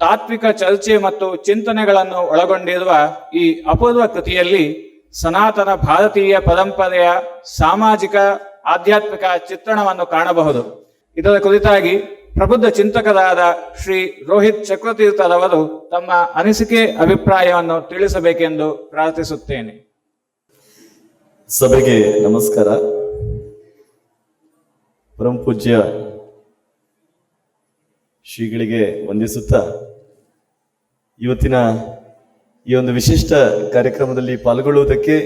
ತಾತ್ವಿಕ ಚರ್ಚೆ ಮತ್ತು ಚಿಂತನೆಗಳನ್ನು ಒಳಗೊಂಡಿರುವ ಈ ಅಪೂರ್ವ ಕೃತಿಯಲ್ಲಿ ಸನಾತನ ಭಾರತೀಯ ಪರಂಪರೆಯ ಸಾಮಾಜಿಕ, ಆಧ್ಯಾತ್ಮಿಕ ಚಿತ್ರಣವನ್ನು ಕಾಣಬಹುದು. ಇದರ ಕುರಿತಾಗಿ ಪ್ರಬುದ್ಧ ಚಿಂತಕರಾದ ಶ್ರೀ ರೋಹಿತ್ ಚಕ್ರತೀರ್ಥರವರು ತಮ್ಮ ಅನಿಸಿಕೆ, ಅಭಿಪ್ರಾಯವನ್ನು ತಿಳಿಸಬೇಕೆಂದು ಪ್ರಾರ್ಥಿಸುತ್ತೇನೆ. ಸಭೆಗೆ ನಮಸ್ಕಾರ. ಪರಂ ಪೂಜ್ಯ ಶ್ರೀಗಳಿಗೆ ವಂದಿಸುತ್ತಾ ಇವತ್ತಿನ ಈ ಒಂದು ವಿಶಿಷ್ಟ ಕಾರ್ಯಕ್ರಮದಲ್ಲಿ ಪಾಲ್ಗೊಳ್ಳುವುದಕ್ಕೆ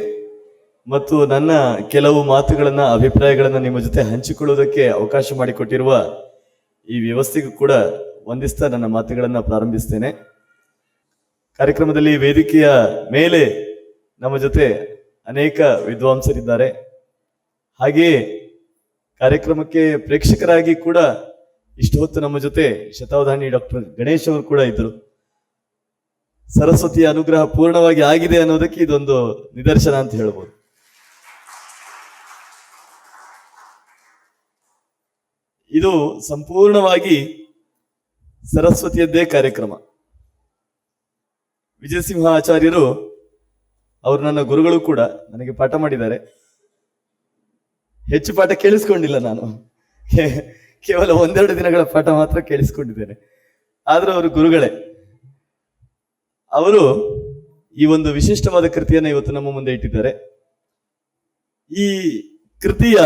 ಮತ್ತು ನನ್ನ ಕೆಲವು ಮಾತುಗಳನ್ನು, ಅಭಿಪ್ರಾಯಗಳನ್ನು ನಿಮ್ಮ ಜೊತೆ ಹಂಚಿಕೊಳ್ಳುವುದಕ್ಕೆ ಅವಕಾಶ ಮಾಡಿಕೊಟ್ಟಿರುವ ಈ ವ್ಯವಸ್ಥೆಗೂ ಕೂಡ ವಂದಿಸ್ತಾ ನನ್ನ ಮಾತುಗಳನ್ನು ಪ್ರಾರಂಭಿಸ್ತೇನೆ. ಕಾರ್ಯಕ್ರಮದಲ್ಲಿ ವೇದಿಕೆಯ ಮೇಲೆ ನಮ್ಮ ಜೊತೆ ಅನೇಕ ವಿದ್ವಾಂಸರಿದ್ದಾರೆ. ಹಾಗೆಯೇ ಕಾರ್ಯಕ್ರಮಕ್ಕೆ ಪ್ರೇಕ್ಷಕರಾಗಿ ಕೂಡ ಇಷ್ಟು ಹೊತ್ತು ನಮ್ಮ ಜೊತೆ ಶತಾವಧಾನಿ ಡಾಕ್ಟರ್ ಗಣೇಶ್ ಅವರು ಕೂಡ ಇದ್ರು ಸರಸ್ವತಿಯ ಅನುಗ್ರಹ ಪೂರ್ಣವಾಗಿ ಆಗಿದೆ ಅನ್ನೋದಕ್ಕೆ ಇದೊಂದು ನಿದರ್ಶನ ಅಂತ ಹೇಳ್ಬೋದು. ಇದು ಸಂಪೂರ್ಣವಾಗಿ ಸರಸ್ವತಿಯದ್ದೇ ಕಾರ್ಯಕ್ರಮ. ವಿಜಯಸಿಂಹ ಆಚಾರ್ಯರು ಅವರು ನನ್ನ ಗುರುಗಳು ಕೂಡ ನನಗೆ ಪಾಠ ಮಾಡಿದ್ದಾರೆ. ಹೆಚ್ಚು ಪಾಠ ಕೇಳಿಸ್ಕೊಂಡಿಲ್ಲ ನಾನು. ಕೇವಲ ಒಂದೆರಡು ದಿನಗಳ ಪಾಠ ಮಾತ್ರ ಕೇಳಿಸ್ಕೊಂಡಿದ್ದೇನೆ. ಆದರೂ ಅವರು ಗುರುಗಳೇ. ಅವರು ಈ ಒಂದು ವಿಶಿಷ್ಟವಾದ ಕೃತಿಯನ್ನು ಇವತ್ತು ನಮ್ಮ ಮುಂದೆ ಇಟ್ಟಿದ್ದಾರೆ. ಈ ಕೃತಿಯ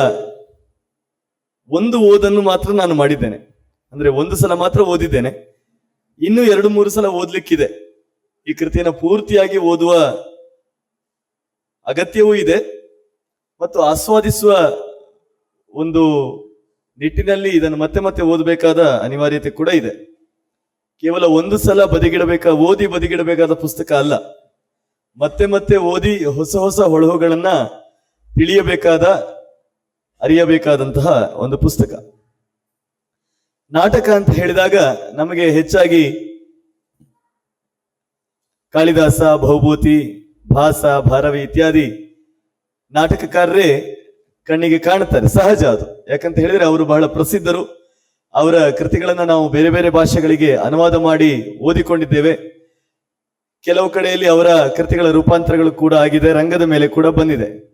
ಒಂದು ಓದನ್ನು ಮಾತ್ರ ನಾನು ಮಾಡಿದ್ದೇನೆ. ಅಂದ್ರೆ ಒಂದು ಸಲ ಮಾತ್ರ ಓದಿದ್ದೇನೆ. ಇನ್ನು ಎರಡು ಮೂರು ಸಲ ಓದ್ಲಿಕ್ಕಿದೆ. ಈ ಕೃತಿಯನ್ನು ಪೂರ್ತಿಯಾಗಿ ಓದುವ ಅಗತ್ಯವೂ ಇದೆ. ಮತ್ತು ಆಸ್ವಾದಿಸುವ ಒಂದು ನಿಟ್ಟಿನಲ್ಲಿ ಇದನ್ನು ಮತ್ತೆ ಮತ್ತೆ ಓದಬೇಕಾದ ಅನಿವಾರ್ಯತೆ ಕೂಡ ಇದೆ. ಕೇವಲ ಒಂದು ಸಲ ಬದಿಗಿಡಬೇಕಾ, ಓದಿ ಬದಿಗಿಡಬೇಕಾದ ಪುಸ್ತಕ ಅಲ್ಲ. ಮತ್ತೆ ಮತ್ತೆ ಓದಿ ಹೊಸ ಹೊಸ ಹೊಳಹುಗಳನ್ನ ತಿಳಿಯಬೇಕಾದ, ಅರಿಯಬೇಕಾದಂತಹ ಒಂದು ಪುಸ್ತಕ. ನಾಟಕ ಅಂತ ಹೇಳಿದಾಗ ನಮಗೆ ಹೆಚ್ಚಾಗಿ ಕಾಳಿದಾಸ, ಬಹುಭೂತಿ, ಭಾಸ, ಭಾರವಿ ಇತ್ಯಾದಿ ನಾಟಕಕಾರರೇ ಕಣ್ಣಿಗೆ ಕಾಣುತ್ತಾರೆ. ಸಹಜ ಅದು. ಯಾಕಂತ ಹೇಳಿದ್ರೆ ಅವರು ಬಹಳ ಪ್ರಸಿದ್ಧರು. ಅವರ ಕೃತಿಗಳನ್ನು ನಾವು ಬೇರೆ ಬೇರೆ ಭಾಷೆಗಳಿಗೆ ಅನುವಾದ ಮಾಡಿ ಓದಿಕೊಂಡಿದ್ದೇವೆ. ಕೆಲವು ಕಡೆಯಲ್ಲಿ ಅವರ ಕೃತಿಗಳ ರೂಪಾಂತರಗಳು ಕೂಡ ಆಗಿದೆ, ರಂಗದ ಮೇಲೆ ಕೂಡ ಬಂದಿದೆ.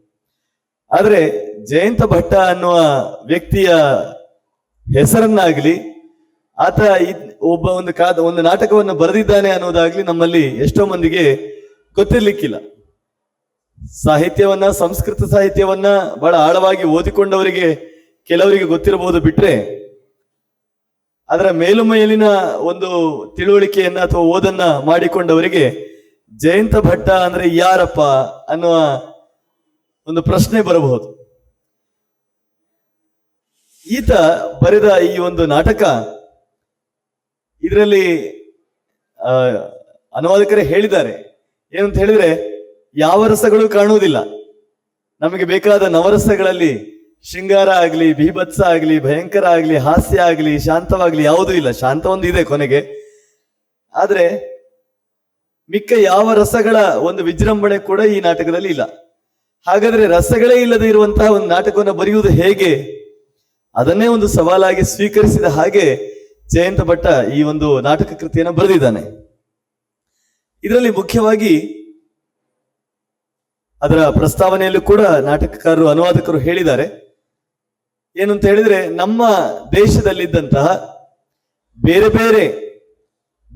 ಆದರೆ ಜಯಂತ ಭಟ್ಟ ಅನ್ನುವ ವ್ಯಕ್ತಿಯ ಹೆಸರನ್ನಾಗಲಿ, ಆತ ಒಬ್ಬ ಒಂದು ಕಾದ ಒಂದು ನಾಟಕವನ್ನು ಬರೆದಿದ್ದಾನೆ ಅನ್ನೋದಾಗ್ಲಿ ನಮ್ಮಲ್ಲಿ ಎಷ್ಟೋ ಮಂದಿಗೆ ಗೊತ್ತಿರ್ಲಿಕ್ಕಿಲ್ಲ. ಸಾಹಿತ್ಯವನ್ನ, ಸಂಸ್ಕೃತ ಸಾಹಿತ್ಯವನ್ನ ಬಹಳ ಆಳವಾಗಿ ಓದಿಕೊಂಡವರಿಗೆ, ಕೆಲವರಿಗೆ ಗೊತ್ತಿರಬಹುದು ಬಿಟ್ರೆ ಅದರ ಮೇಲುಮೈಲಿನ ಒಂದು ತಿಳುವಳಿಕೆಯನ್ನ ಅಥವಾ ಓದನ್ನ ಮಾಡಿಕೊಂಡವರಿಗೆ ಜಯಂತ ಭಟ್ಟ ಅಂದ್ರೆ ಯಾರಪ್ಪ ಅನ್ನುವ ಒಂದು ಪ್ರಶ್ನೆ ಬರಬಹುದು. ಈತ ಬರೆದ ಈ ಒಂದು ನಾಟಕ ಇದರಲ್ಲಿ ಅನುವಾದಕರೇ ಹೇಳಿದ್ದಾರೆ. ಏನಂತ ಹೇಳಿದ್ರೆ, ಯಾವ ರಸಗಳು ಕಾಣುವುದಿಲ್ಲ. ನಮಗೆ ಬೇಕಾದ ನವರಸಗಳಲ್ಲಿ ಶೃಂಗಾರ ಆಗಲಿ, ಭೀಭತ್ಸ ಆಗಲಿ, ಭಯಂಕರ ಆಗಲಿ, ಹಾಸ್ಯ ಆಗಲಿ, ಶಾಂತವಾಗಲಿ ಯಾವುದೂ ಇಲ್ಲ. ಶಾಂತ ಒಂದು ಇದೆ ಕೊನೆಗೆ. ಆದರೆ ಮಿಕ್ಕ ಯಾವ ರಸಗಳ ಒಂದು ವಿಜೃಂಭಣೆ ಕೂಡ ಈ ನಾಟಕದಲ್ಲಿ ಇಲ್ಲ. ಹಾಗಾದ್ರೆ ರಸಗಳೇ ಇಲ್ಲದೆ ಇರುವಂತಹ ಒಂದು ನಾಟಕವನ್ನು ಬರೆಯುವುದು ಹೇಗೆ? ಅದನ್ನೇ ಒಂದು ಸವಾಲಾಗಿ ಸ್ವೀಕರಿಸಿದ ಹಾಗೆ ಜಯಂತ ಭಟ್ಟ ಈ ಒಂದು ನಾಟಕ ಕೃತಿಯನ್ನು ಬರೆದಿದ್ದಾನೆ. ಇದರಲ್ಲಿ ಮುಖ್ಯವಾಗಿ ಅದರ ಪ್ರಸ್ತಾವನೆಯಲ್ಲೂ ಕೂಡ ನಾಟಕಕಾರರು, ಅನುವಾದಕರು ಹೇಳಿದ್ದಾರೆ. ಏನು ಅಂತ ಹೇಳಿದ್ರೆ ನಮ್ಮ ದೇಶದಲ್ಲಿದ್ದಂತಹ ಬೇರೆ ಬೇರೆ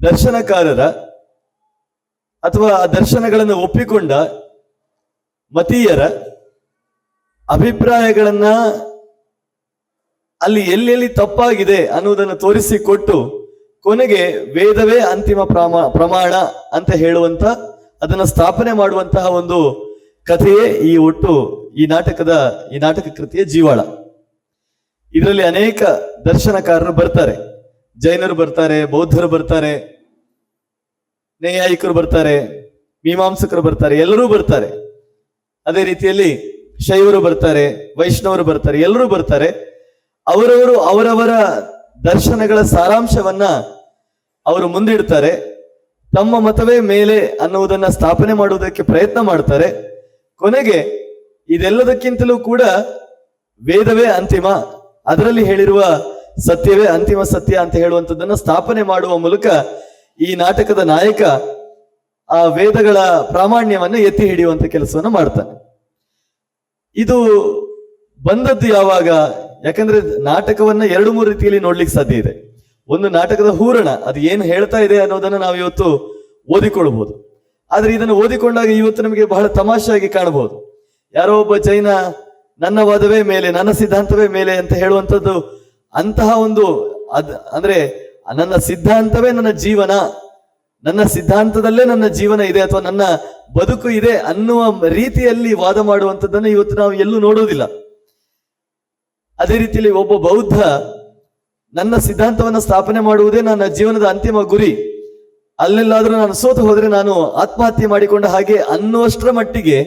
ದರ್ಶನಕಾರರ ಅಥವಾ ಆ ದರ್ಶನಗಳನ್ನು ಒಪ್ಪಿಕೊಂಡ ಮತೀಯರ ಅಭಿಪ್ರಾಯಗಳನ್ನ ಅಲ್ಲಿ ಎಲ್ಲೆಲ್ಲಿ ತಪ್ಪಾಗಿದೆ ಅನ್ನುವುದನ್ನು ತೋರಿಸಿಕೊಟ್ಟು ಕೊನೆಗೆ ವೇದವೇ ಅಂತಿಮ ಪ್ರಮಾ, ಪ್ರಮಾಣ ಅಂತ ಹೇಳುವಂತ, ಅದನ್ನ ಸ್ಥಾಪನೆ ಮಾಡುವಂತಹ ಒಂದು ಕಥೆಯೇ ಈ ಒಟ್ಟು ಈ ನಾಟಕದ, ಈ ನಾಟಕ ಕೃತಿಯ ಜೀವಾಳ. ಇದರಲ್ಲಿ ಅನೇಕ ದರ್ಶನಕಾರರು ಬರ್ತಾರೆ. ಜೈನರು ಬರ್ತಾರೆ, ಬೌದ್ಧರು ಬರ್ತಾರೆ ನ್ಯಾಯಿಕರು ಬರ್ತಾರೆ, ಮೀಮಾಂಸಕರು ಬರ್ತಾರೆ, ಎಲ್ಲರೂ ಬರ್ತಾರೆ. ಅದೇ ರೀತಿಯಲ್ಲಿ ಶೈವರು ಬರ್ತಾರೆ, ವೈಷ್ಣವರು ಬರ್ತಾರೆ, ಎಲ್ಲರೂ ಬರ್ತಾರೆ. ಅವರವರು ಅವರವರ ದರ್ಶನಗಳ ಸಾರಾಂಶವನ್ನ ಅವರು ಮುಂದಿಡ್ತಾರೆ. ತಮ್ಮ ಮತವೇ ಮೇಲೆ ಅನ್ನುವುದನ್ನ ಸ್ಥಾಪನೆ ಮಾಡುವುದಕ್ಕೆ ಪ್ರಯತ್ನ ಮಾಡ್ತಾರೆ. ಕೊನೆಗೆ ಇದೆಲ್ಲದಕ್ಕಿಂತಲೂ ಕೂಡ ವೇದವೇ ಅಂತಿಮ. ಅದರಲ್ಲಿ ಹೇಳಿರುವ ಸತ್ಯವೇ ಅಂತಿಮ ಸತ್ಯ ಅಂತ ಹೇಳುವಂಥದ್ದನ್ನ ಸ್ಥಾಪನೆ ಮಾಡುವ ಮೂಲಕ ಈ ನಾಟಕದ ನಾಯಕ ಆ ವೇದಗಳ ಪ್ರಾಮಾಣ್ಯವನ್ನು ಎತ್ತಿ ಹಿಡಿಯುವಂತ ಕೆಲಸವನ್ನು ಮಾಡ್ತಾನೆ. ಇದು ಬಂದದ್ದು ಯಾವಾಗ? ಯಾಕಂದ್ರೆ ನಾಟಕವನ್ನ ಎರಡು ಮೂರು ರೀತಿಯಲ್ಲಿ ನೋಡ್ಲಿಕ್ಕೆ ಸಾಧ್ಯ ಇದೆ. ಒಂದು ನಾಟಕದ ಹೂರಣ, ಅದು ಏನು ಹೇಳ್ತಾ ಇದೆ ಅನ್ನೋದನ್ನ ನಾವು ಇವತ್ತು ಓದಿಕೊಳ್ಬಹುದು ಆದ್ರೆ ಇದನ್ನು ಓದಿಕೊಂಡಾಗ ಇವತ್ತು ನಮಗೆ ಬಹಳ ತಮಾಷೆಯಾಗಿ ಕಾಣಬಹುದು. ಯಾರೋ ಒಬ್ಬ ಜೈನ ನನ್ನ ವಾದವೇ ಮೇಲೆ, ನನ್ನ ಸಿದ್ಧಾಂತವೇ ಮೇಲೆ ಅಂತ ಹೇಳುವಂಥದ್ದು ಅಂತಹ ಒಂದು ಅದ್, ಅಂದ್ರೆ ನನ್ನ ಸಿದ್ಧಾಂತವೇ ನನ್ನ ಜೀವನ. ನನ್ನ ಸಿದ್ಧಾಂತದಲ್ಲೇ ನನ್ನ ಜೀವನ ಇದೆ ಅಥವಾ ನನ್ನ ಬದುಕು ಇದೆ ಅನ್ನುವ ರೀತಿಯಲ್ಲಿ ವಾದ ಮಾಡುವಂಥದ್ದನ್ನು ಇವತ್ತು ನಾವು ಎಲ್ಲೂ ನೋಡುವುದಿಲ್ಲ ಅದೇ ರೀತಿಯಲ್ಲಿ ಒಬ್ಬ ಬೌದ್ಧ ನನ್ನ ಸಿದ್ಧಾಂತವನ್ನು ಸ್ಥಾಪನೆ ಮಾಡುವುದೇ ನನ್ನ ಜೀವನದ ಅಂತಿಮ ಗುರಿ. ಅಲ್ಲೆಲ್ಲಾದರೂ ನಾನು ಸೋತು ಹೋದರೆ ನಾನು ಆತ್ಮಹತ್ಯೆ ಮಾಡಿಕೊಂಡ ಹಾಗೆ ಅನ್ನುವಷ್ಟರ ಮಟ್ಟಿಗೆ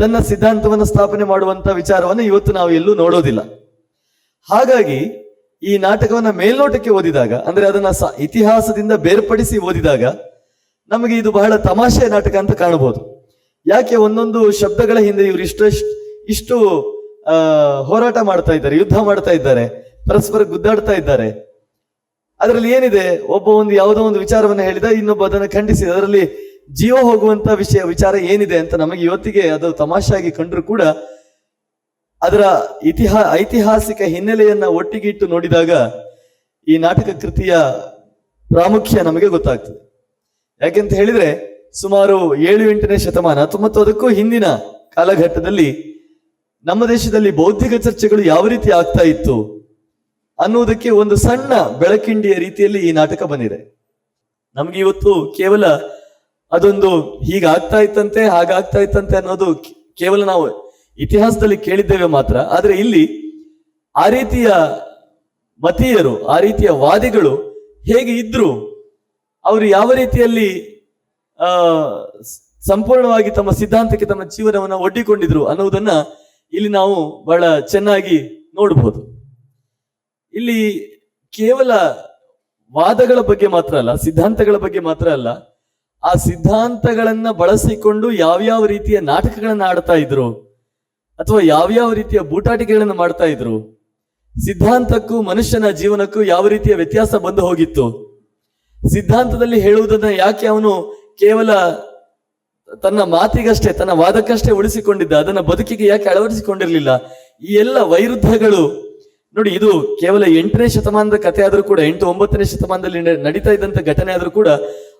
ತನ್ನ ಸಿದ್ಧಾಂತವನ್ನು ಸ್ಥಾಪನೆ ಮಾಡುವಂತ ವಿಚಾರವನ್ನು ಇವತ್ತು ನಾವು ಎಲ್ಲೂ ನೋಡೋದಿಲ್ಲ. ಹಾಗಾಗಿ ಈ ನಾಟಕವನ್ನ ಮೇಲ್ನೋಟಕ್ಕೆ ಓದಿದಾಗ, ಅಂದ್ರೆ ಅದನ್ನ ಇತಿಹಾಸದಿಂದ ಬೇರ್ಪಡಿಸಿ ಓದಿದಾಗ ನಮಗೆ ಇದು ಬಹಳ ತಮಾಷೆ ನಾಟಕ ಅಂತ ಕಾಣಬಹುದು. ಯಾಕೆ ಒಂದೊಂದು ಶಬ್ದಗಳ ಹಿಂದೆ ಇವರು ಇಷ್ಟು ಇಷ್ಟು ಹೋರಾಟ ಮಾಡ್ತಾ ಇದ್ದಾರೆ, ಯುದ್ಧ ಮಾಡ್ತಾ ಇದ್ದಾರೆ, ಪರಸ್ಪರ ಗುದ್ದಾಡ್ತಾ ಇದ್ದಾರೆ. ಅದರಲ್ಲಿ ಏನಿದೆ? ಒಬ್ಬ ಒಂದು ಯಾವುದೋ ಒಂದು ವಿಚಾರವನ್ನು ಹೇಳಿದ, ಇನ್ನೊಬ್ಬ ಅದನ್ನು ಖಂಡಿಸಿದ. ಅದರಲ್ಲಿ ಜೀವ ಹೋಗುವಂತ ವಿಷಯ, ವಿಚಾರ ಏನಿದೆ ಅಂತ ನಮಗೆ ಇವತ್ತಿಗೆ ಅದು ತಮಾಷೆಯಾಗಿ ಕಂಡ್ರು ಕೂಡ ಅದರ ಇತಿಹಾ, ಐತಿಹಾಸಿಕ ಹಿನ್ನೆಲೆಯನ್ನ ಒಟ್ಟಿಗೆ ಇಟ್ಟು ನೋಡಿದಾಗ ಈ ನಾಟಕ ಕೃತಿಯ ಪ್ರಾಮುಖ್ಯ ನಮಗೆ ಗೊತ್ತಾಗ್ತದೆ. ಯಾಕೆಂತ ಹೇಳಿದ್ರೆ ಸುಮಾರು ಏಳು ಎಂಟನೇ ಶತಮಾನ ಮತ್ತು ಅದಕ್ಕೂ ಹಿಂದಿನ ಕಾಲಘಟ್ಟದಲ್ಲಿ ನಮ್ಮ ದೇಶದಲ್ಲಿ ಬೌದ್ಧಿಕ ಚರ್ಚೆಗಳು ಯಾವ ರೀತಿ ಆಗ್ತಾ ಇತ್ತು ಅನ್ನುವುದಕ್ಕೆ ಒಂದು ಸಣ್ಣ ಬೆಳಕಿಂಡಿಯ ರೀತಿಯಲ್ಲಿ ಈ ನಾಟಕ ಬಂದಿದೆ. ನಮ್ಗೆ ಇವತ್ತು ಕೇವಲ ಅದೊಂದು ಹೀಗಾಗ್ತಾ ಇತ್ತಂತೆ, ಹಾಗಾಗ್ತಾ ಇತ್ತಂತೆ ಅನ್ನೋದು ಕೇವಲ ನಾವು ಇತಿಹಾಸದಲ್ಲಿ ಕೇಳಿದ್ದೇವೆ ಮಾತ್ರ. ಆದ್ರೆ ಇಲ್ಲಿ ಆ ರೀತಿಯ ಮತೀಯರು, ಆ ರೀತಿಯ ವಾದಿಗಳು ಹೇಗೆ ಇದ್ರು, ಅವರು ಯಾವ ರೀತಿಯಲ್ಲಿ, ಆ ಸಂಪೂರ್ಣವಾಗಿ ತಮ್ಮ ಸಿದ್ಧಾಂತಕ್ಕೆ ತಮ್ಮ ಜೀವನವನ್ನ ಒಡ್ಡಿಕೊಂಡಿದ್ರು ಅನ್ನುವುದನ್ನ ಇಲ್ಲಿ ನಾವು ಬಹಳ ಚೆನ್ನಾಗಿ ನೋಡಬಹುದು ಇಲ್ಲಿ ಕೇವಲ ವಾದಗಳ ಬಗ್ಗೆ ಮಾತ್ರ ಅಲ್ಲ, ಸಿದ್ಧಾಂತಗಳ ಬಗ್ಗೆ ಮಾತ್ರ ಅಲ್ಲ ಆ ಸಿದ್ಧಾಂತಗಳನ್ನ ಬಳಸಿಕೊಂಡು ಯಾವ್ಯಾವ ರೀತಿಯ ನಾಟಕಗಳನ್ನ ಆಡ್ತಾ ಇದ್ರು? ಅಥವಾ ಯಾವ್ಯಾವ ರೀತಿಯ ಬೂಟಾಟಿಕೆಗಳನ್ನ ಮಾಡ್ತಾ ಇದ್ರು? ಸಿದ್ಧಾಂತಕ್ಕೂ ಮನುಷ್ಯನ ಜೀವನಕ್ಕೂ ಯಾವ ರೀತಿಯ ವ್ಯತ್ಯಾಸ ಬಂದು ಹೋಗಿತ್ತು? ಸಿದ್ಧಾಂತದಲ್ಲಿ ಹೇಳುವುದನ್ನ ಯಾಕೆ ಅವನು ಕೇವಲ ತನ್ನ ಮಾತಿಗಷ್ಟೇ, ತನ್ನ ವಾದಕ್ಕಷ್ಟೇ ಉಳಿಸಿಕೊಂಡಿದ್ದ? ಅದನ್ನ ಬದುಕಿಗೆ ಯಾಕೆ ಅಳವಡಿಸಿಕೊಂಡಿರಲಿಲ್ಲ? ಈ ಎಲ್ಲ ವೈರುದ್ಧಗಳು ನೋಡಿ ಇದು ಕೇವಲ ಎಂಟನೇ ಶತಮಾನದ ಕಥೆ ಆದರೂ ಕೂಡ, ಎಂಟು ಒಂಬತ್ತನೇ ಶತಮಾನದಲ್ಲಿ ನಡೀತಾ ಇದ್ದಂತ ಘಟನೆ ಆದರೂ ಕೂಡ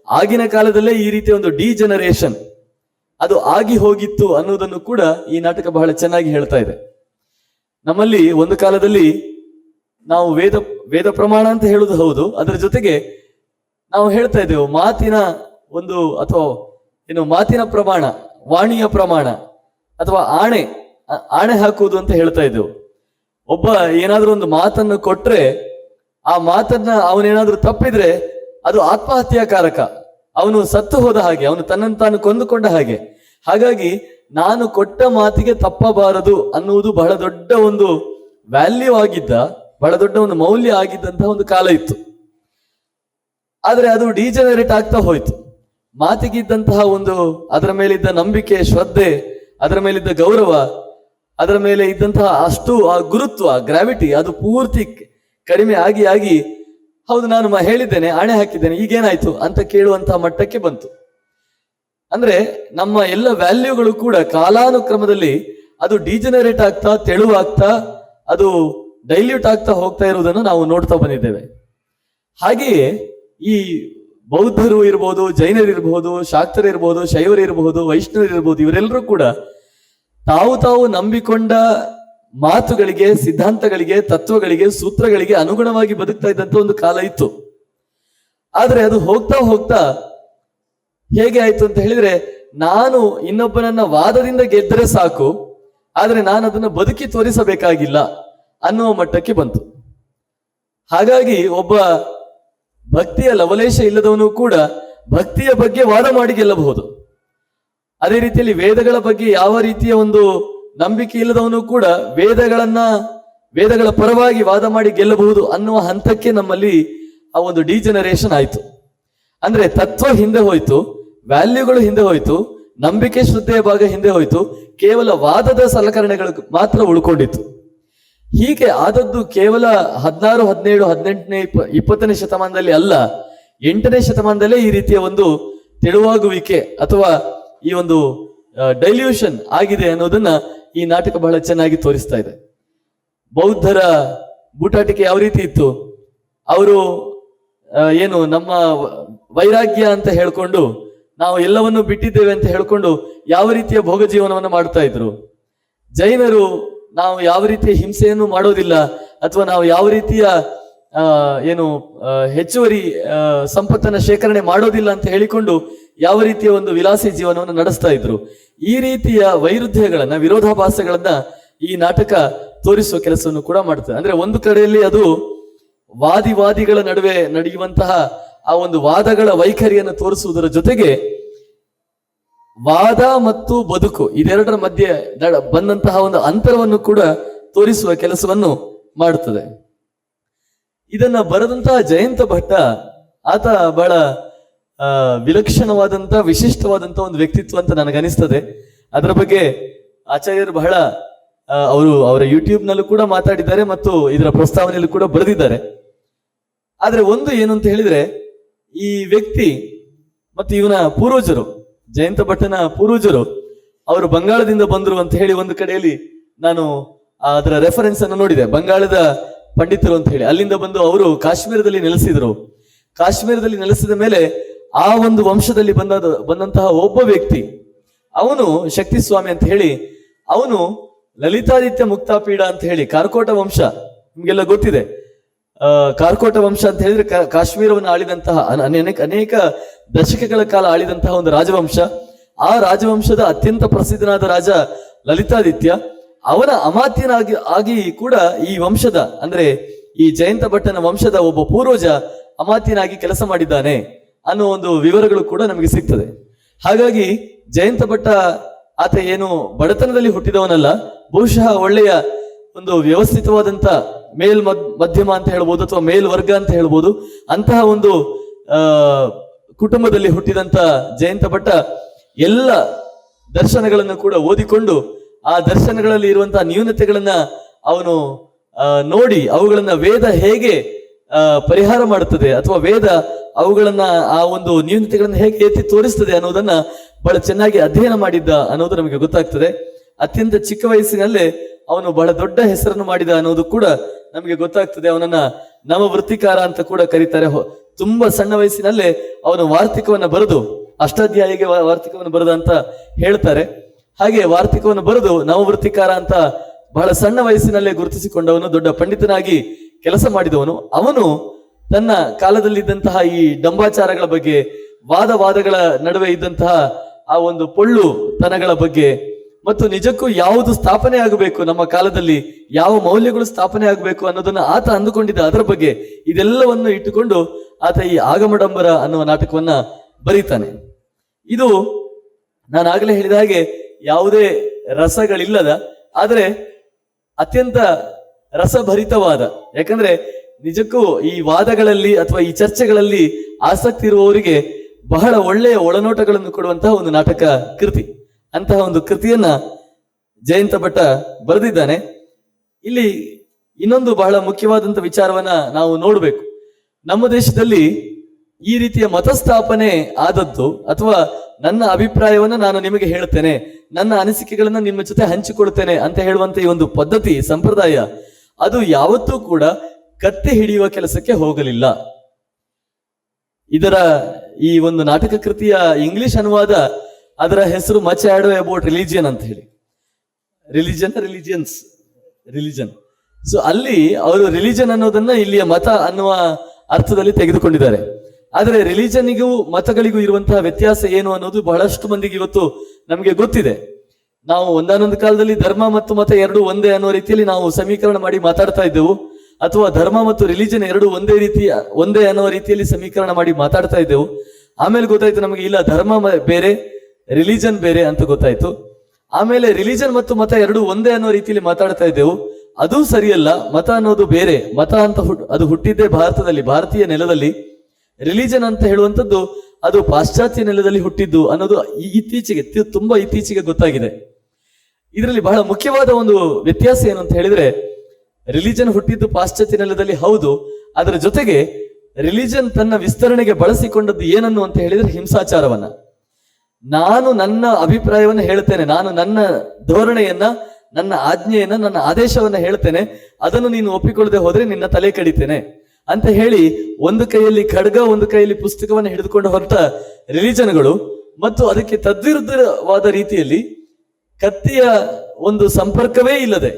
ಆಗಿನ ಕಾಲದಲ್ಲೇ ಈ ರೀತಿಯ ಒಂದು ಡಿ ಜನರೇಷನ್ ಅದು ಆಗಿ ಹೋಗಿತ್ತು ಅನ್ನೋದನ್ನು ಕೂಡ ಈ ನಾಟಕ ಬಹಳ ಚೆನ್ನಾಗಿ ಹೇಳ್ತಾ ಇದೆ. ನಮ್ಮಲ್ಲಿ ಒಂದು ಕಾಲದಲ್ಲಿ ನಾವು ವೇದ ವೇದ ಪ್ರಮಾಣ ಅಂತ ಹೇಳುದು ಹೌದು. ಅದರ ಜೊತೆಗೆ ನಾವು ಹೇಳ್ತಾ ಇದ್ದೇವೆ, ಮಾತಿನ ಒಂದು ಅಥವಾ ಏನು ಮಾತಿನ ಪ್ರಮಾಣ, ವಾಣಿಯ ಪ್ರಮಾಣ ಅಥವಾ ಆಣೆ ಆಣೆ ಹಾಕುವುದು ಅಂತ ಹೇಳ್ತಾ ಇದ್ದೆವು. ಒಬ್ಬ ಏನಾದ್ರೂ ಒಂದು ಮಾತನ್ನು ಕೊಟ್ರೆ ಆ ಮಾತನ್ನ ಅವನೇನಾದ್ರೂ ತಪ್ಪಿದ್ರೆ ಅದು ಆತ್ಮಹತ್ಯಾಕಾರಕ. ಅವನು ಸತ್ತು ಹೋದ ಹಾಗೆ, ಅವನು ತನ್ನನ್ನು ತಾನು ಕೊಂದುಕೊಂಡ ಹಾಗೆ. ಹಾಗಾಗಿ ನಾನು ಕೊಟ್ಟ ಮಾತಿಗೆ ತಪ್ಪಬಾರದು ಅನ್ನುವುದು ಬಹಳ ದೊಡ್ಡ ಒಂದು ವ್ಯಾಲ್ಯೂ ಆಗಿದ್ದ, ಬಹಳ ದೊಡ್ಡ ಒಂದು ಮೌಲ್ಯ ಆಗಿದ್ದಂತಹ ಒಂದು ಕಾಲ ಇತ್ತು. ಆದರೆ ಅದು ಡಿಜನರೇಟ್ ಆಗ್ತಾ ಹೋಯ್ತು. ಮಾತಿಗಿದ್ದಂತಹ ಒಂದು, ಅದರ ಮೇಲಿದ್ದ ನಂಬಿಕೆ, ಶ್ರದ್ಧೆ, ಅದರ ಮೇಲಿದ್ದ ಗೌರವ, ಅದರ ಮೇಲೆ ಇದ್ದಂತಹ ಅಷ್ಟು ಆ ಗುರುತ್ವ ಗ್ರಾವಿಟಿ ಅದು ಪೂರ್ತಿ ಕಡಿಮೆ ಆಗಿ ಆಗಿ ಹೌದು, ನಾನು ಹೇಳಿದ್ದೇನೆ, ಆಣೆ ಹಾಕಿದ್ದೇನೆ, ಈಗೇನಾಯ್ತು ಅಂತ ಕೇಳುವಂತಹ ಮಟ್ಟಕ್ಕೆ ಬಂತು. ಅಂದ್ರೆ ನಮ್ಮ ಎಲ್ಲ ವ್ಯಾಲ್ಯೂಗಳು ಕೂಡ ಕಾಲಾನುಕ್ರಮದಲ್ಲಿ ಅದು ಡಿಜನರೇಟ್ ಆಗ್ತಾ, ತೆಳುವಾಗ್ತಾ, ಅದು ಡೈಲ್ಯೂಟ್ ಆಗ್ತಾ ಹೋಗ್ತಾ ಇರುವುದನ್ನು ನಾವು ನೋಡ್ತಾ ಬಂದಿದ್ದೇವೆ. ಹಾಗೆಯೇ ಈ ಬೌದ್ಧರು ಇರ್ಬೋದು ಶೈವರು ಇರಬಹುದು ವೈಷ್ಣವರು ಇರಬಹುದು ಇವರೆಲ್ಲರೂ ಕೂಡ ತಾವು ತಾವು ನಂಬಿಕೊಂಡ ಮಾತುಗಳಿಗೆ, ಸಿದ್ಧಾಂತಗಳಿಗೆ, ತತ್ವಗಳಿಗೆ, ಸೂತ್ರಗಳಿಗೆ ಅನುಗುಣವಾಗಿ ಬದುಕ್ತಾ ಇದ್ದಂತ ಒಂದು ಕಾಲ ಇತ್ತು. ಆದ್ರೆ ಅದು ಹೋಗ್ತಾ ಹೋಗ್ತಾ ಹೇಗೆ ಆಯ್ತು ಅಂತ ಹೇಳಿದ್ರೆ, ನಾನು ಇನ್ನೊಬ್ಬನನ್ನ ವಾದದಿಂದ ಗೆದ್ದರೆ ಸಾಕು, ಆದ್ರೆ ನಾನು ಅದನ್ನು ಬದುಕಿ ತೋರಿಸಬೇಕಾಗಿಲ್ಲ ಅನ್ನುವ ಮಟ್ಟಕ್ಕೆ ಬಂತು. ಹಾಗಾಗಿ ಒಬ್ಬ ಭಕ್ತಿಯ ಲವಲೇಶ ಇಲ್ಲದವನು ಕೂಡ ಭಕ್ತಿಯ ಬಗ್ಗೆ ವಾದ ಮಾಡಿ ಗೆಲ್ಲಬಹುದು. ಅದೇ ರೀತಿಯಲ್ಲಿ ವೇದಗಳ ಬಗ್ಗೆ ಯಾವ ರೀತಿಯ ಒಂದು ನಂಬಿಕೆ ಇಲ್ಲದವನು ಕೂಡ ವೇದಗಳನ್ನ, ವೇದಗಳ ಪರವಾಗಿ ವಾದ ಮಾಡಿ ಗೆಲ್ಲಬಹುದು ಅನ್ನುವ ಹಂತಕ್ಕೆ ನಮ್ಮಲ್ಲಿ ಆ ಒಂದು ಡಿಜನರೇಷನ್ ಆಯಿತು. ಅಂದ್ರೆ ತತ್ವ ಹಿಂದೆ ಹೋಯ್ತು, ವ್ಯಾಲ್ಯೂಗಳು ಹಿಂದೆ ಹೋಯ್ತು, ನಂಬಿಕೆ ಶ್ರದ್ಧೆಯ ಭಾಗ ಹಿಂದೆ ಹೋಯ್ತು, ಕೇವಲ ವಾದದ ಸಲಕರಣೆಗಳು ಮಾತ್ರ ಉಳ್ಕೊಂಡಿತ್ತು. ಹೀಗೆ ಆದದ್ದು ಕೇವಲ ಹದಿನಾರು, ಹದಿನೇಳು, ಹದಿನೆಂಟನೇ, ಇಪ್ಪ, ಇಪ್ಪತ್ತನೇ ಶತಮಾನದಲ್ಲಿ ಅಲ್ಲ, ಎಂಟನೇ ಶತಮಾನದಲ್ಲೇ ಈ ರೀತಿಯ ಒಂದು ತೆಳುವಾಗುವಿಕೆ ಅಥವಾ ಈ ಒಂದು ಡೈಲ್ಯೂಷನ್ ಆಗಿದೆ ಅನ್ನೋದನ್ನ ಈ ನಾಟಕ ಬಹಳ ಚೆನ್ನಾಗಿ ತೋರಿಸ್ತಾ ಇದೆ. ಬೌದ್ಧರ ಬೂಟಾಟಿಕೆ ಯಾವ ರೀತಿ ಇತ್ತು? ಅವರು ಏನು ನಮ್ಮ ವೈರಾಗ್ಯ ಅಂತ ಹೇಳ್ಕೊಂಡು ನಾವು ಎಲ್ಲವನ್ನು ಬಿಟ್ಟಿದ್ದೇವೆ ಅಂತ ಹೇಳ್ಕೊಂಡು ಯಾವ ರೀತಿಯ ಭೋಗ ಜೀವನವನ್ನು ಮಾಡ್ತಾ ಇದ್ರು? ಜೈನರು ನಾವು ಯಾವ ರೀತಿಯ ಹಿಂಸೆಯನ್ನು ಮಾಡೋದಿಲ್ಲ ಅಥವಾ ನಾವು ಯಾವ ರೀತಿಯ ಏನು ಹೆಚ್ಚುವರಿ ಸಂಪತ್ತನ್ನು ಶೇಖರಣೆ ಮಾಡೋದಿಲ್ಲ ಅಂತ ಹೇಳಿಕೊಂಡು ಯಾವ ರೀತಿಯ ಒಂದು ವಿಲಾಸಿ ಜೀವನವನ್ನು ನಡೆಸ್ತಾ ಇದ್ರು? ಈ ರೀತಿಯ ವೈರುಧ್ಯಗಳನ್ನ, ವಿರೋಧಾಭಾಸಗಳನ್ನ ಈ ನಾಟಕ ತೋರಿಸುವ ಕೆಲಸವನ್ನು ಕೂಡ ಮಾಡ್ತದೆ. ಅಂದ್ರೆ ಒಂದು ಕಡೆಯಲ್ಲಿ ಅದು ವಾದಿವಾದಿಗಳ ನಡುವೆ ನಡೆಯುವಂತಹ ಆ ಒಂದು ವಾದಗಳ ವೈಖರಿಯನ್ನು ತೋರಿಸುವುದರ ಜೊತೆಗೆ ವಾದ ಮತ್ತು ಬದುಕು ಇದೆರಡರ ಮಧ್ಯೆ ಬಂದಂತಹ ಒಂದು ಅಂತರವನ್ನು ಕೂಡ ತೋರಿಸುವ ಕೆಲಸವನ್ನು ಮಾಡುತ್ತದೆ ಇದನ್ನ ಬರೆದಂತಹ ಜಯಂತ ಭಟ್ಟ ಆತ ಬಹಳ ವಿಲಕ್ಷಣವಾದಂತ, ವಿಶಿಷ್ಟವಾದಂತ ಒಂದು ವ್ಯಕ್ತಿತ್ವ ಅಂತ ನನಗನಿಸ್ತದೆ. ಅದರ ಬಗ್ಗೆ ಆಚಾರ್ಯರು ಬಹಳ ಅವರು ಅವರ ಯೂಟ್ಯೂಬ್ ನಲ್ಲೂ ಕೂಡ ಮಾತಾಡಿದ್ದಾರೆ ಮತ್ತು ಇದರ ಪ್ರಸ್ತಾವನೆಯಲ್ಲೂ ಕೂಡ ಬರೆದಿದ್ದಾರೆ. ಆದ್ರೆ ಒಂದು ಏನು ಅಂತ ಹೇಳಿದ್ರೆ, ಈ ವ್ಯಕ್ತಿ ಮತ್ತು ಇವನ ಪೂರ್ವಜರು, ಜಯಂತ ಭಟ್ಟನ ಪೂರ್ವಜರು, ಅವರು ಬಂಗಾಳದಿಂದ ಬಂದರು ಅಂತ ಹೇಳಿ ಒಂದು ಕಡೆಯಲ್ಲಿ ನಾನು ಅದರ ರೆಫರೆನ್ಸ್ ಅನ್ನು ನೋಡಿದೆ. ಬಂಗಾಳದ ಪಂಡಿತರು ಅಂತ ಹೇಳಿ. ಅಲ್ಲಿಂದ ಬಂದು ಅವರು ಕಾಶ್ಮೀರದಲ್ಲಿ ನೆಲೆಸಿದರು. ಕಾಶ್ಮೀರದಲ್ಲಿ ನೆಲೆಸಿದ ಮೇಲೆ ಆ ಒಂದು ವಂಶದಲ್ಲಿ ಬಂದ ಬಂದಂತಹ ಒಬ್ಬ ವ್ಯಕ್ತಿ, ಅವನು ಶಕ್ತಿ ಸ್ವಾಮಿ ಅಂತ ಹೇಳಿ, ಅವನು ಲಲಿತಾದಿತ್ಯ ಮುಕ್ತಾಪೀಡ ಅಂತ ಹೇಳಿ, ಕಾರ್ಕೋಟ ವಂಶ, ನಿಮ್ಗೆಲ್ಲ ಗೊತ್ತಿದೆ. ಕಾರ್ಕೋಟ ವಂಶ ಅಂತ ಹೇಳಿದ್ರೆ ಕಾಶ್ಮೀರವನ್ನು ಆಳಿದಂತಹ ಅನೇಕ ಅನೇಕ ದಶಕಗಳ ಕಾಲ ಆಳಿದಂತಹ ಒಂದು ರಾಜವಂಶ. ಆ ರಾಜವಂಶದ ಅತ್ಯಂತ ಪ್ರಸಿದ್ಧನಾದ ರಾಜ ಲಲಿತಾದಿತ್ಯ, ಅವನ ಅಮಾತ್ಯನಾಗಿ, ಆಗಿ ಕೂಡ ಈ ವಂಶದ, ಅಂದ್ರೆ ಈ ಜಯಂತ ಭಟ್ಟನ ವಂಶದ ಒಬ್ಬ ಪೂರ್ವಜ ಅಮಾತ್ಯನಾಗಿ ಕೆಲಸ ಮಾಡಿದ್ದಾನೆ. ಅನ್ನೋ ಒಂದು ವಿವರಗಳು ಕೂಡ ನಮಗೆ ಸಿಗ್ತದೆ. ಹಾಗಾಗಿ ಜಯಂತ ಭಟ್ಟ ಆತ ಏನು ಬಡತನದಲ್ಲಿ ಹುಟ್ಟಿದವನಲ್ಲ, ಬಹುಶಃ ಒಳ್ಳೆಯ ಒಂದು ವ್ಯವಸ್ಥಿತವಾದಂತ ಮೇಲ್ ಮಧ್ಯಮ ಅಂತ ಹೇಳ್ಬೋದು ಅಥವಾ ಮೇಲ್ವರ್ಗ ಅಂತ ಹೇಳ್ಬೋದು, ಅಂತಹ ಒಂದು ಕುಟುಂಬದಲ್ಲಿ ಹುಟ್ಟಿದಂತ ಜಯಂತ ಭಟ್ಟ ಎಲ್ಲ ದರ್ಶನಗಳನ್ನು ಕೂಡ ಓದಿಕೊಂಡು ಆ ದರ್ಶನಗಳಲ್ಲಿ ಇರುವಂತಹ ನ್ಯೂನತೆಗಳನ್ನ ಅವನು ನೋಡಿ ಅವುಗಳನ್ನ ವೇದ ಹೇಗೆ ಪರಿಹಾರ ಮಾಡುತ್ತದೆ ಅಥವಾ ವೇದ ಅವುಗಳನ್ನ ಆ ಒಂದು ನ್ಯೂನತೆಗಳನ್ನ ಹೇಗೆ ಎತ್ತಿ ತೋರಿಸ್ತದೆ ಅನ್ನೋದನ್ನ ಬಹಳ ಚೆನ್ನಾಗಿ ಅಧ್ಯಯನ ಮಾಡಿದ್ದ ಅನ್ನೋದು ನಮಗೆ ಗೊತ್ತಾಗ್ತದೆ. ಅತ್ಯಂತ ಚಿಕ್ಕ ವಯಸ್ಸಿನಲ್ಲೇ ಅವನು ಬಹಳ ದೊಡ್ಡ ಹೆಸರನ್ನು ಮಾಡಿದ ಅನ್ನೋದು ಕೂಡ ನಮಗೆ ಗೊತ್ತಾಗ್ತದೆ. ಅವನನ್ನ ನವವೃತ್ತಿಕಾರ ಅಂತ ಕೂಡ ಕರೀತಾರೆ. ತುಂಬಾ ಸಣ್ಣ ವಯಸ್ಸಿನಲ್ಲೇ ಅವನು ವಾರ್ತಿಕವನ್ನ ಬರೆದು ಅಷ್ಟಾಧ್ಯಾಯಿಗೆ ವಾರ್ತಿಕವನ್ನು ಬರೆದ ಅಂತ ಹೇಳ್ತಾರೆ. ಹಾಗೆ ವಾರ್ತಿಕವನ್ನು ಬರೆದು ನವವೃತ್ತಿಕಾರ ಅಂತ ಬಹಳ ಸಣ್ಣ ವಯಸ್ಸಿನಲ್ಲೇ ಗುರುತಿಸಿಕೊಂಡವನು, ದೊಡ್ಡ ಪಂಡಿತನಾಗಿ ಕೆಲಸ ಮಾಡಿದವನು. ಅವನು ತನ್ನ ಕಾಲದಲ್ಲಿದ್ದಂತಹ ಈ ಡಂಬಾಚಾರಗಳ ಬಗ್ಗೆ, ವಾದವಾದಗಳ ನಡುವೆ ಇದ್ದಂತಹ ಆ ಒಂದು ಪೊಳ್ಳು ತನಗಳ ಬಗ್ಗೆ, ಮತ್ತು ನಿಜಕ್ಕೂ ಯಾವುದು ಸ್ಥಾಪನೆ ಆಗಬೇಕು, ನಮ್ಮ ಕಾಲದಲ್ಲಿ ಯಾವ ಮೌಲ್ಯಗಳು ಸ್ಥಾಪನೆ ಆಗಬೇಕು ಅನ್ನೋದನ್ನ ಆತ ಅಂದುಕೊಂಡಿದ್ದ ಅದರ ಬಗ್ಗೆ ಇದೆಲ್ಲವನ್ನು ಇಟ್ಟುಕೊಂಡು ಆತ ಈ ಆಗಮಡಂಬರ ಅನ್ನುವ ನಾಟಕವನ್ನ ಬರೀತಾನೆ. ಇದು ನಾನು ಆಗಲೇ ಹೇಳಿದ ಹಾಗೆ ಯಾವುದೇ ರಸಗಳಿಲ್ಲದ, ಆದರೆ ಅತ್ಯಂತ ರಸಭರಿತವಾದ, ಯಾಕಂದ್ರೆ ನಿಜಕ್ಕೂ ಈ ವಾದಗಳಲ್ಲಿ ಅಥವಾ ಈ ಚರ್ಚೆಗಳಲ್ಲಿ ಆಸಕ್ತಿ ಇರುವವರಿಗೆ ಬಹಳ ಒಳ್ಳೆಯ ಒಳನೋಟಗಳನ್ನು ಕೊಡುವಂತಹ ಒಂದು ನಾಟಕ ಕೃತಿ. ಅಂತಹ ಒಂದು ಕೃತಿಯನ್ನ ಜಯಂತ ಭಟ್ಟ ಬರೆದಿದ್ದಾನೆ. ಇಲ್ಲಿ ಇನ್ನೊಂದು ಬಹಳ ಮುಖ್ಯವಾದಂತ ವಿಚಾರವನ್ನ ನಾವು ನೋಡಬೇಕು. ನಮ್ಮ ದೇಶದಲ್ಲಿ ಈ ರೀತಿಯ ಮತಸ್ಥಾಪನೆ ಆದದ್ದು ಅಥವಾ ನನ್ನ ಅಭಿಪ್ರಾಯವನ್ನ ನಾನು ನಿಮಗೆ ಹೇಳುತ್ತೇನೆ, ನನ್ನ ಅನಿಸಿಕೆಗಳನ್ನ ನಿಮ್ಮ ಜೊತೆ ಹಂಚಿಕೊಳ್ತೇನೆ ಅಂತ ಹೇಳುವಂತ ಈ ಒಂದು ಪದ್ಧತಿ, ಸಂಪ್ರದಾಯ, ಅದು ಯಾವತ್ತೂ ಕೂಡ ಕತ್ತೆ ಹಿಡಿಯುವ ಕೆಲಸಕ್ಕೆ ಹೋಗಲಿಲ್ಲ. ಇದರ ಈ ಒಂದು ನಾಟಕ ಕೃತಿಯ ಇಂಗ್ಲಿಷ್ ಅನುವಾದ ಅದರ ಹೆಸರು ಮಚ್ ಆಡೋ ಅಬೌಟ್ ರಿಲಿಜಿಯನ್ ಅಂತ ಹೇಳಿ. ರಿಲಿಜನ್ ರಿಲಿಜಿಯನ್ಸ್ ರಿಲಿಜನ್ ಸೊ ಅಲ್ಲಿ ಅವರು ರಿಲಿಜನ್ ಅನ್ನೋದನ್ನ ಇಲ್ಲಿಯ ಮತ ಅನ್ನುವ ಅರ್ಥದಲ್ಲಿ ತೆಗೆದುಕೊಂಡಿದ್ದಾರೆ. ಆದರೆ ರಿಲಿಜನ್ಗೂ ಮತಗಳಿಗೂ ಇರುವಂತಹ ವ್ಯತ್ಯಾಸ ಏನು ಅನ್ನೋದು ಬಹಳಷ್ಟು ಮಂದಿಗೆ ಇವತ್ತು ನಮಗೆ ಗೊತ್ತಿದೆ. ನಾವು ಒಂದಾನೊಂದು ಕಾಲದಲ್ಲಿ ಧರ್ಮ ಮತ್ತು ಮತ ಎರಡು ಒಂದೇ ಅನ್ನೋ ರೀತಿಯಲ್ಲಿ ನಾವು ಸಮೀಕರಣ ಮಾಡಿ ಮಾತಾಡ್ತಾ ಇದ್ದೆವು. ಅಥವಾ ಧರ್ಮ ಮತ್ತು ರಿಲಿಜನ್ ಎರಡು ಒಂದೇ ರೀತಿಯ, ಒಂದೇ ಅನ್ನೋ ರೀತಿಯಲ್ಲಿ ಸಮೀಕರಣ ಮಾಡಿ ಮಾತಾಡ್ತಾ ಇದ್ದೆವು. ಆಮೇಲೆ ಗೊತ್ತಾಯ್ತು ನಮಗೆ ಇಲ್ಲ, ಧರ್ಮ ಬೇರೆ ರಿಲಿಜನ್ ಬೇರೆ ಅಂತ ಗೊತ್ತಾಯ್ತು. ಆಮೇಲೆ ರಿಲಿಜನ್ ಮತ್ತು ಮತ ಎರಡು ಒಂದೇ ಅನ್ನೋ ರೀತಿಯಲ್ಲಿ ಮಾತಾಡ್ತಾ ಇದ್ದೆವು. ಅದು ಸರಿಯಲ್ಲ, ಮತ ಅನ್ನೋದು ಬೇರೆ, ಮತ ಅಂತ ಹುಟ್, ಅದು ಹುಟ್ಟಿದ್ದೇ ಭಾರತದಲ್ಲಿ, ಭಾರತೀಯ ನೆಲದಲ್ಲಿ. ರಿಲಿಜನ್ ಅಂತ ಹೇಳುವಂಥದ್ದು, ಅದು ಪಾಶ್ಚಾತ್ಯ ನೆಲದಲ್ಲಿ ಹುಟ್ಟಿದ್ದು ಅನ್ನೋದು ಇತ್ತೀಚೆಗೆ ತುಂಬಾ ಇತ್ತೀಚೆಗೆ ಗೊತ್ತಾಗಿದೆ. ಇದರಲ್ಲಿ ಬಹಳ ಮುಖ್ಯವಾದ ಒಂದು ವ್ಯತ್ಯಾಸ ಏನು ಅಂತ ಹೇಳಿದ್ರೆ ರಿಲಿಜನ್ ಹುಟ್ಟಿದ್ದು ಪಾಶ್ಚಾತ್ಯ ನೆಲದಲ್ಲಿ ಹೌದು, ಅದರ ಜೊತೆಗೆ ರಿಲಿಜನ್ ತನ್ನ ವಿಸ್ತರಣೆಗೆ ಬಳಸಿಕೊಂಡದ್ದು ಏನನ್ನು ಅಂತ ಹೇಳಿದ್ರೆ ಹಿಂಸಾಚಾರವನ್ನ. ನಾನು ನನ್ನ ಅಭಿಪ್ರಾಯವನ್ನು ಹೇಳ್ತೇನೆ ನಾನು ನನ್ನ ಧೋರಣೆಯನ್ನ, ನನ್ನ ಆಜ್ಞೆಯನ್ನ, ನನ್ನ ಆದೇಶವನ್ನ ಹೇಳ್ತೇನೆ ಅದನ್ನು ನೀನು ಒಪ್ಪಿಕೊಳ್ಳದೆ ಹೋದ್ರೆ ನಿನ್ನ ತಲೆ ಕಡಿತೇನೆ ಅಂತ ಹೇಳಿ ಒಂದು ಕೈಯಲ್ಲಿ ಖಡ್ಗ, ಒಂದು ಕೈಯಲ್ಲಿ ಪುಸ್ತಕವನ್ನು ಹಿಡಿದುಕೊಂಡು ಹೊರತ ರಿಲಿಜನ್ಗಳು ಮತ್ತು ಅದಕ್ಕೆ ತದ್ವಿರುದ್ಧವಾದ ರೀತಿಯಲ್ಲಿ ಕತ್ತಿಯ ಒಂದು ಸಂಪರ್ಕವೇ ಇಲ್ಲದೆ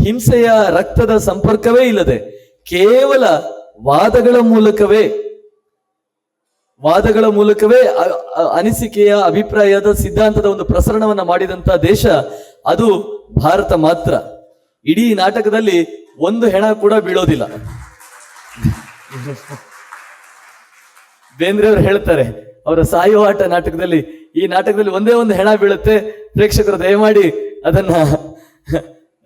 ಹಿಂಸೆಯ ರಕ್ತದ ಸಂಪರ್ಕವೇ ಇಲ್ಲದೆ ಕೇವಲ ವಾದಗಳ ಮೂಲಕವೇ ವಾದಗಳ ಮೂಲಕವೇ ಅನಿಸಿಕೆಯ ಅಭಿಪ್ರಾಯದ ಸಿದ್ಧಾಂತದ ಒಂದು ಪ್ರಸರಣವನ್ನು ಮಾಡಿದಂತ ದೇಶ ಅದು ಭಾರತ ಮಾತ್ರ. ಇಡೀ ನಾಟಕದಲ್ಲಿ ಒಂದು ಹೆಣ ಕೂಡ ಬೀಳೋದಿಲ್ಲ. ಬೇಂದ್ರೆ ಅವರು ಹೇಳ್ತಾರೆ, ಅವರ ಸಾಯುವ ಆಟ ನಾಟಕದಲ್ಲಿ ಈ ನಾಟಕದಲ್ಲಿ ಒಂದೇ ಒಂದು ಹೆಣ ಬೀಳುತ್ತೆ, ಪ್ರೇಕ್ಷಕರು ದಯಮಾಡಿ ಅದನ್ನ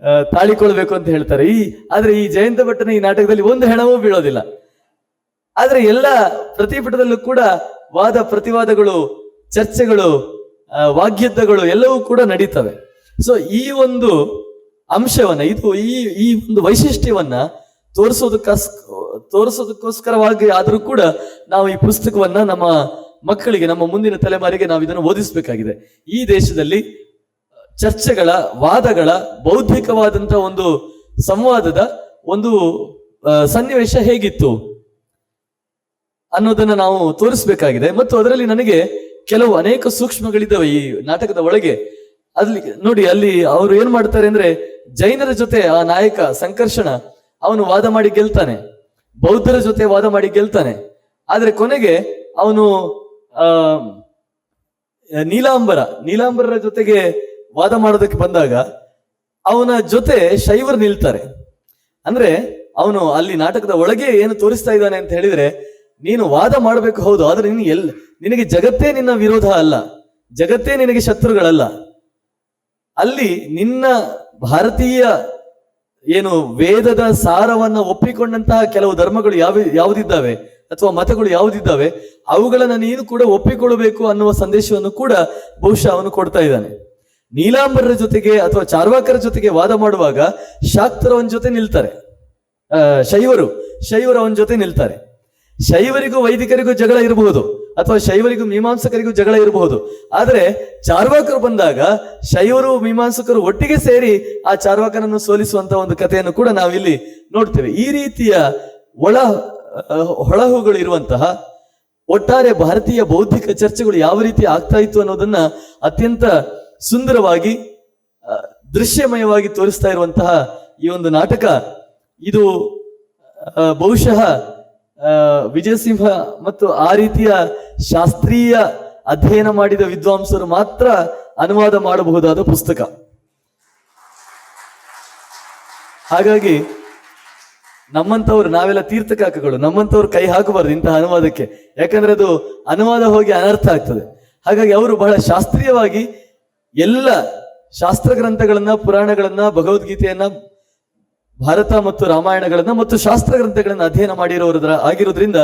ತಾಳಿಕೊಳ್ಬೇಕು ಅಂತ ಹೇಳ್ತಾರೆ. ಈ, ಆದ್ರೆ ಈ ಜಯಂತ ಭಟ್ಟನ ಈ ನಾಟಕದಲ್ಲಿ ಒಂದು ಹೆಣವೂ ಬೀಳೋದಿಲ್ಲ. ಆದ್ರೆ ಎಲ್ಲ ಪ್ರತಿಪಟದಲ್ಲೂ ಕೂಡ ವಾದ ಪ್ರತಿವಾದಗಳು, ಚರ್ಚೆಗಳು ವಾಗ್ಯುದ್ಧಗಳು ಎಲ್ಲವೂ ಕೂಡ ನಡೀತವೆ. ಸೊ ಈ ಒಂದು ಅಂಶವನ್ನ, ಇದು ಈ ಈ ಒಂದು ವೈಶಿಷ್ಟ್ಯವನ್ನ ತೋರಿಸೋದಕ್ಕಸ್ ತೋರಿಸೋದಕ್ಕೋಸ್ಕರವಾಗಿ ಆದರೂ ಕೂಡ ನಾವು ಈ ಪುಸ್ತಕವನ್ನ ನಮ್ಮ ಮಕ್ಕಳಿಗೆ, ನಮ್ಮ ಮುಂದಿನ ತಲೆಮಾರಿಗೆ ನಾವು ಇದನ್ನು ಓದಿಸಬೇಕಾಗಿದೆ. ಈ ದೇಶದಲ್ಲಿ ಚರ್ಚೆಗಳ, ವಾದಗಳ ಬೌದ್ಧಿಕವಾದಂಥ ಒಂದು ಸಂವಾದದ ಒಂದು ಸನ್ನಿವೇಶ ಹೇಗಿತ್ತು? ಅನ್ನೋದನ್ನ ನಾವು ತೋರಿಸಬೇಕಾಗಿದೆ. ಮತ್ತು ಅದರಲ್ಲಿ ನನಗೆ ಕೆಲವು ಅನೇಕ ಸೂಕ್ಷ್ಮಗಳಿದ್ದಾವೆ ಈ ನಾಟಕದ ಒಳಗೆ. ಅಲ್ಲಿ ನೋಡಿ, ಅಲ್ಲಿ ಅವರು ಏನ್ ಮಾಡ್ತಾರೆ ಅಂದ್ರೆ, ಜೈನರ ಜೊತೆ ಆ ನಾಯಕ ಸಂಕರ್ಷಣ, ಅವನು ವಾದ ಮಾಡಿ ಗೆಲ್ತಾನೆ. ಬೌದ್ಧರ ಜೊತೆ ವಾದ ಮಾಡಿ ಗೆಲ್ತಾನೆ. ಆದ್ರೆ ಕೊನೆಗೆ ಅವನು, ಆ, ನೀಲಾಂಬರ, ನೀಲಾಂಬರರ ಜೊತೆಗೆ ವಾದ ಮಾಡೋದಕ್ಕೆ ಬಂದಾಗ ಅವನ ಜೊತೆ ಶೈವರು ನಿಲ್ತಾರೆ. ಅಂದ್ರೆ ಅವನು ಅಲ್ಲಿ ನಾಟಕದ ಒಳಗೆ ಏನು ತೋರಿಸ್ತಾ ಇದ್ದಾನೆ ಅಂತ ಹೇಳಿದ್ರೆ, ನೀನು ವಾದ ಮಾಡಬೇಕು ಹೌದು, ಆದ್ರೆ ನೀನು ಎಲ್, ನಿನಗೆ ಜಗತ್ತೇ ನಿನ್ನ ವಿರೋಧ ಅಲ್ಲ, ಜಗತ್ತೇ ನಿನಗೆ ಶತ್ರುಗಳಲ್ಲ. ಅಲ್ಲಿ ನಿನ್ನ ಭಾರತೀಯ ಏನು ವೇದದ ಸಾರವನ್ನ ಒಪ್ಪಿಕೊಂಡಂತಹ ಕೆಲವು ಧರ್ಮಗಳು ಯಾವ, ಯಾವುದಿದ್ದಾವೆ, ಅಥವಾ ಮತಗಳು ಯಾವುದಿದ್ದಾವೆ, ಅವುಗಳನ್ನ ನೀನು ಕೂಡ ಒಪ್ಪಿಕೊಳ್ಳಬೇಕು ಅನ್ನುವ ಸಂದೇಶವನ್ನು ಕೂಡ ಬಹುಶಃ ಅವನು ಕೊಡ್ತಾ ಇದ್ದಾನೆ. ನೀಲಾಂಬರರ ಜೊತೆಗೆ ಅಥವಾ ಚಾರ್ವಾಕರ ಜೊತೆಗೆ ವಾದ ಮಾಡುವಾಗ ಶಾಕ್ತರ ಜೊತೆ ನಿಲ್ತಾರೆ. ಶೈವರು ಶೈವರು ಜೊತೆ ನಿಲ್ತಾರೆ. ಶೈವರಿಗೂ ವೈದಿಕರಿಗೂ ಜಗಳ ಇರಬಹುದು ಅಥವಾ ಶೈವರಿಗೂ ಮೀಮಾಂಸಕರಿಗೂ ಜಗಳ ಇರಬಹುದು. ಆದರೆ ಚಾರ್ವಾಕರು ಬಂದಾಗ ಶೈವರು, ಮೀಮಾಂಸಕರು ಒಟ್ಟಿಗೆ ಸೇರಿ ಆ ಚಾರ್ವಾಕನನ್ನು ಸೋಲಿಸುವಂತ ಒಂದು ಕಥೆಯನ್ನು ಕೂಡ ನಾವಿಲ್ಲಿ ನೋಡ್ತೇವೆ. ಈ ರೀತಿಯ ಒಳ ಹೊಳಹುಗಳು ಇರುವಂತಹ ಒಟ್ಟಾರೆ ಭಾರತೀಯ ಬೌದ್ಧಿಕ ಚರ್ಚೆಗಳು ಯಾವ ರೀತಿ ಆಗ್ತಾ ಇತ್ತು ಅನ್ನೋದನ್ನ ಅತ್ಯಂತ ಸುಂದರವಾಗಿ ದೃಶ್ಯಮಯವಾಗಿ ತೋರಿಸ್ತಾ ಇರುವಂತಹ ಈ ಒಂದು ನಾಟಕ. ಇದು ಬಹುಶಃ ವಿಜಯಸಿಂಹ ಮತ್ತು ಆ ರೀತಿಯ ಶಾಸ್ತ್ರೀಯ ಅಧ್ಯಯನ ಮಾಡಿದ ವಿದ್ವಾಂಸರು ಮಾತ್ರ ಅನುವಾದ ಮಾಡಬಹುದಾದ ಪುಸ್ತಕ. ಹಾಗಾಗಿ, ನಮ್ಮಂಥವ್ರು ನಾವೆಲ್ಲ ತೀರ್ಥಕಾಕಗಳು, ನಮ್ಮಂಥವ್ರು ಕೈ ಹಾಕಬಾರ್ದು ಇಂತಹ ಅನುವಾದಕ್ಕೆ. ಯಾಕಂದ್ರೆ ಅದು ಅನುವಾದ ಹೋಗಿ ಅನರ್ಥ ಆಗ್ತದೆ. ಹಾಗಾಗಿ ಅವರು ಬಹಳ ಶಾಸ್ತ್ರೀಯವಾಗಿ ಎಲ್ಲ ಶಾಸ್ತ್ರ ಗ್ರಂಥಗಳನ್ನ, ಪುರಾಣಗಳನ್ನ, ಭಗವದ್ಗೀತೆಯನ್ನ, ಭಾರತ ಮತ್ತು ರಾಮಾಯಣಗಳನ್ನ ಮತ್ತು ಶಾಸ್ತ್ರ ಗ್ರಂಥಗಳನ್ನ ಅಧ್ಯಯನ ಮಾಡಿರೋದ್ರ ಆಗಿರೋದ್ರಿಂದ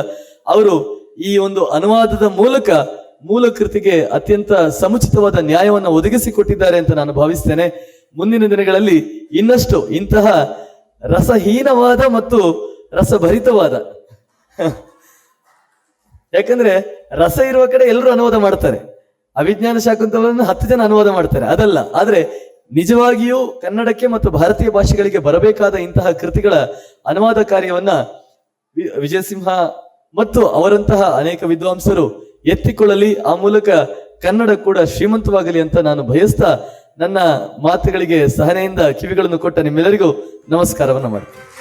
ಅವರು ಈ ಒಂದು ಅನುವಾದದ ಮೂಲಕ ಮೂಲ ಕೃತಿಗೆ ಅತ್ಯಂತ ಸಮುಚಿತವಾದ ನ್ಯಾಯವನ್ನು ಒದಗಿಸಿಕೊಟ್ಟಿದ್ದಾರೆ ಅಂತ ನಾನು ಭಾವಿಸ್ತೇನೆ. ಮುಂದಿನ ದಿನಗಳಲ್ಲಿ ಇನ್ನಷ್ಟು ಇಂತಹ ರಸಹೀನವಾದ ಮತ್ತು ರಸಭರಿತವಾದ ಯಾಕಂದ್ರೆ ರಸ ಇರುವ ಕಡೆ ಎಲ್ಲರೂ ಅನುವಾದ ಮಾಡ್ತಾರೆ. ಅವಿಜ್ಞಾನ ಶಾಕುಂತಲವನ್ನು ಹತ್ತು ಜನ ಅನುವಾದ ಮಾಡ್ತಾರೆ. ಅದಲ್ಲ. ಆದ್ರೆ ನಿಜವಾಗಿಯೂ ಕನ್ನಡಕ್ಕೆ ಮತ್ತು ಭಾರತೀಯ ಭಾಷೆಗಳಿಗೆ ಬರಬೇಕಾದ ಇಂತಹ ಕೃತಿಗಳ ಅನುವಾದ ಕಾರ್ಯವನ್ನ ವಿಜಯಸಿಂಹ ಮತ್ತು ಅವರಂತಹ ಅನೇಕ ವಿದ್ವಾಂಸರು ಎತ್ತಿಕೊಳ್ಳಲಿ. ಆ ಮೂಲಕ ಕನ್ನಡ ಕೂಡ ಶ್ರೀಮಂತವಾಗಲಿ ಅಂತ ನಾನು ಬಯಸ್ತಾ ನನ್ನ ಮಾತುಗಳಿಗೆ ಸಹನೆಯಿಂದ ಕಿವಿಗಳನ್ನು ಕೊಟ್ಟ ನಿಮ್ಮೆಲ್ಲರಿಗೂ ನಮಸ್ಕಾರವನ್ನು ಮಾಡ್ತೀನಿ.